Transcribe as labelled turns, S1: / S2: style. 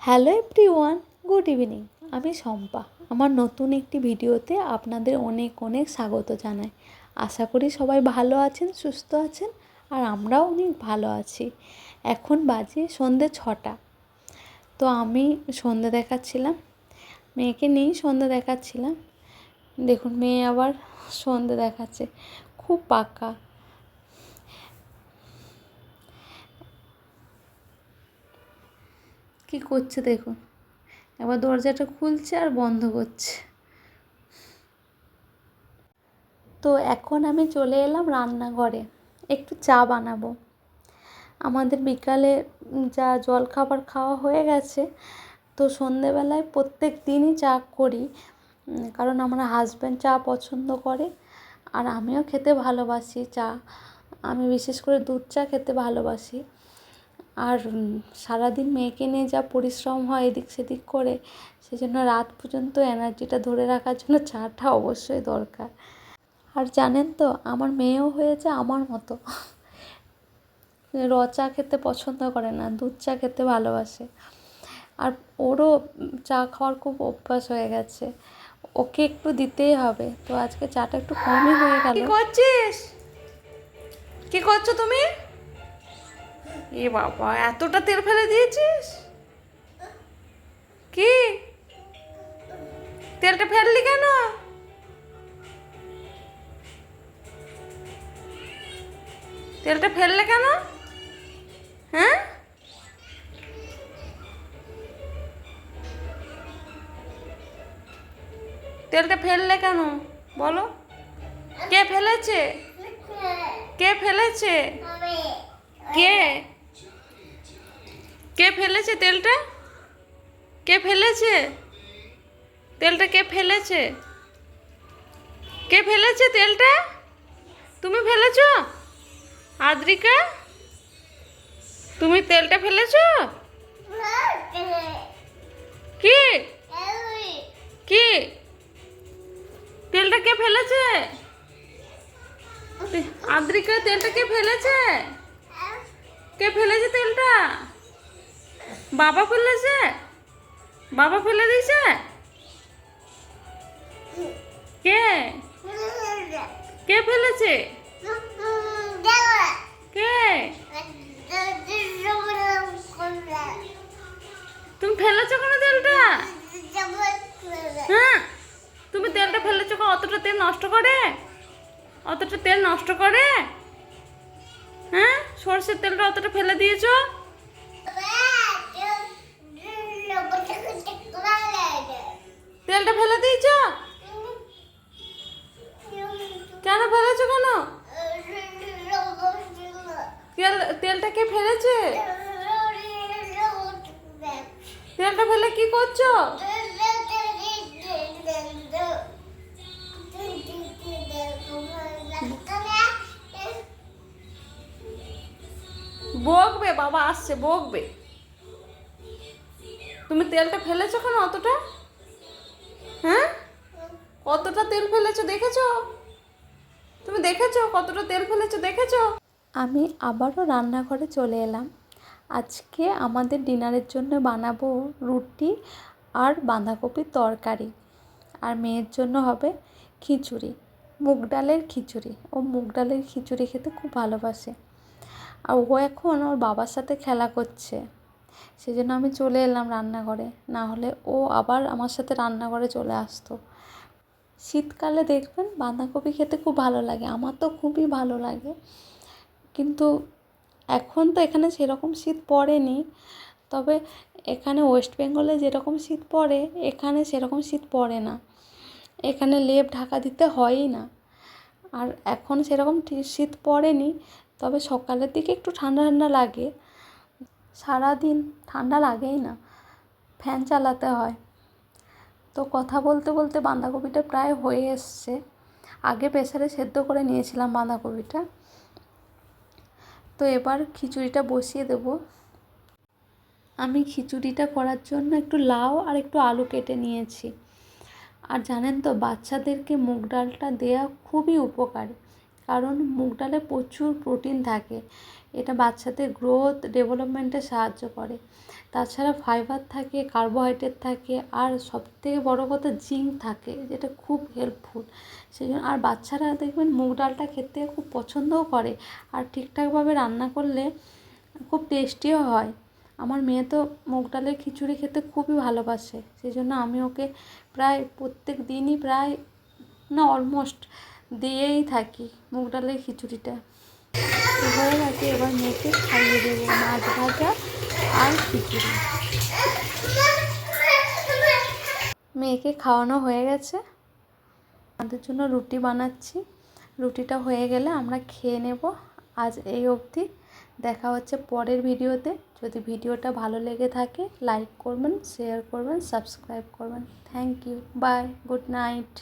S1: Hello everyone good evening. আমি শম্পা। আমার নতুন একটি ভিডিওতে আপনাদের অনেক অনেক স্বাগত জানাই। আশা করি সবাই ভালো আছেন, সুস্থ আছেন, আর আমরাও অনেক ভালো আছি। এখন বাজে সন্ধে ছটা। তো আমি সন্ধে দেখাচ্ছিলাম। মেয়েকে নিয়েই সন্ধে দেখাচ্ছিলাম। দেখুন, মেয়ে আবার সন্ধে দেখাচ্ছে। খুব পাকা। কি করছে দেখুন এবার দরজাটা খুলছে আর বন্ধ করছে। তো এখন আমি চলে এলাম রান্নাঘরে, একটু চা বানাবো। আমাদের বিকালে যা জলখাবার খাওয়া হয়ে গেছে, তো সন্ধেবেলায় প্রত্যেক দিনই চা করি, কারণ আমার হাজব্যান্ড চা পছন্দ করে, আর আমিও খেতে ভালোবাসি চা। আমি বিশেষ করে দুধ চা খেতে ভালোবাসি। আর সারাদিন মেয়েকে নিয়ে যা পরিশ্রম হয় এদিক সেদিক করে, সেজন্য রাত পর্যন্ত এনার্জিটা ধরে রাখার জন্য চাটা অবশ্যই দরকার। আর জানেন তো, আমার মেয়েও হয়েছে আমার মতো। র চা খেতে পছন্দ করে না, দুধ চা খেতে ভালোবাসে। আর ওরও চা খাওয়ার খুব অভ্যাস হয়ে গেছে। ওকে একটু দিতেই হবে। তো আজকে চাটা একটু কমই হয়ে গেল।
S2: কি করছিস? কি করছ তুমি? এ বাবা এতটা তেল ফেলে দিয়েছিস? কি? তেলটা ফেললি কেন? তেলটা ফেললে কেন? হ্যাঁ? তেলটা ফেললে কেন? বলো। কে ফেলেছে? কে ফেলেছে? কে? কে ফেলেছে তেলটা? কে ফেলেছে? তেলটা কে ফেলেছে? কে ফেলেছে তেলটা? তুমি ফেলেছ? আদ্রিকা? তুমি তেলটা ফেলেছ? কি? কি? তেলটা কে ফেলেছে? আদ্রিকা, তেলটা কে ফেলেছে? কে ফেলেছে তেলটা? বাবা ফেলেছে বাবা ফেলে দিয়েছে? কে? কে ফেলেছে? কে? তুমি ফেলেছো কেন তেলটা? হ্যাঁ? তুমি তেলটা ফেলেছো অতটা তেল নষ্ট করে? অতটা তেল নষ্ট করে? হ্যাঁ? সর্ষের তেলটা অতটা ফেলে দিয়েছ? তেলটা ফেলে দিয়েছ? কেন ফেলেছো কেন? তেল, তেলটা কে ফেলেছে? তেলটা ফেলে কি করছ? বকবে, বাবা, আসছে, বকবে। তুমি তেলটা ফেলেছো কেন অতটা? হ্যাঁ? কতটা তেল ফেলেছো দেখেছ? তুমি দেখেছ কতটা তেল ফেলেছো দেখেছ?
S1: আমি আবারও রান্নাঘরে চলে এলাম। আজকে আমাদের ডিনারের জন্য বানাবো রুটি আর বাঁধাকপির তরকারি। আর মেয়ের জন্য হবে খিচুড়ি, মুগ ডালের খিচুড়ি। ও মুগ ডালের খিচুড়ি খেতে খুব ভালোবাসে। আর ও এখন ওর বাবার সাথে খেলা করছে। সেই জন্য আমি চলে এলাম রান্নাঘরে। না হলে ও আবার আমার সাথে রান্নাঘরে চলে আসতো। শীতকালে দেখবেন বাঁধাকপি খেতে খুব ভালো লাগে, আমার তো খুবই ভালো লাগে। কিন্তু এখন তো এখানে সেরকম শীত পড়েনি। তবে এখানে ওয়েস্ট বেঙ্গলে যেরকম শীত পড়ে, এখানে সেরকম শীত পড়ে না। এখানে লেপ ঢাকা দিতে হয়ই না। আর এখন সেরকম শীত পড়েনি, তবে সকালের দিকে একটু ঠান্ডা ঠান্ডা লাগে। সারাদিন ঠান্ডা লাগেই না, ফ্যান চালাতে হয়। তো কথা বলতে বলতে বাঁধাকপিটা প্রায় হয়ে এসছে। আগে প্রেসারে সেদ্ধ করে নিয়েছিলাম বাঁধাকপিটা। তো এবার খিচুড়িটা বসিয়ে দেব। আমি খিচুড়িটা করার জন্য একটু লাউ আর একটু আলু কেটে নিয়েছি। আর জানেন তো, বাচ্চাদেরকে মুগ ডালটা দেওয়া খুবই উপকারী। কারণ মুগ ডালে প্রচুর প্রোটিন থাকে। এটা বাচ্চাদের গ্রোথ ডেভেলপমেন্টে সাহায্য করে। তাছাড়া ফাইবার থাকে কার্বোহাইড্রেট থাকে, আর সবথেকে বড় কথা জিঙ্ক থাকে, যেটা খুব হেল্পফুল সেই জন্য আর বাচ্চারা দেখবেন মুগ ডালটা খেতে খুব পছন্দও করে, আর ঠিকঠাকভাবে রান্না করলে খুব টেস্টিও হয়। আমার মেয়ে তো মুগ ডালের খিচুড়ি খেতে খুবই ভালোবাসে সেই জন্য আমি ওকে প্রায় প্রত্যেক দিনই প্রায় না অলমোস্ট দিয়েই থাকি মুগ ডালের খিচুড়িটা। এবার মেয়েকে খাইয়ে দেবো, মাছ ভাজা আর খিচুড়ি। মেয়েকে খাওয়ানো হয়ে গেছে। আমাদের জন্য রুটি বানাচ্ছি। রুটিটা হয়ে গেলে আমরা খেয়ে নেব। আজ এই অবধি। দেখা হচ্ছে পরের ভিডিওতে। যদি ভিডিওটা ভালো লেগে থাকে লাইক করবেন শেয়ার করবেন সাবস্ক্রাইব করবেন। Thank you bye good night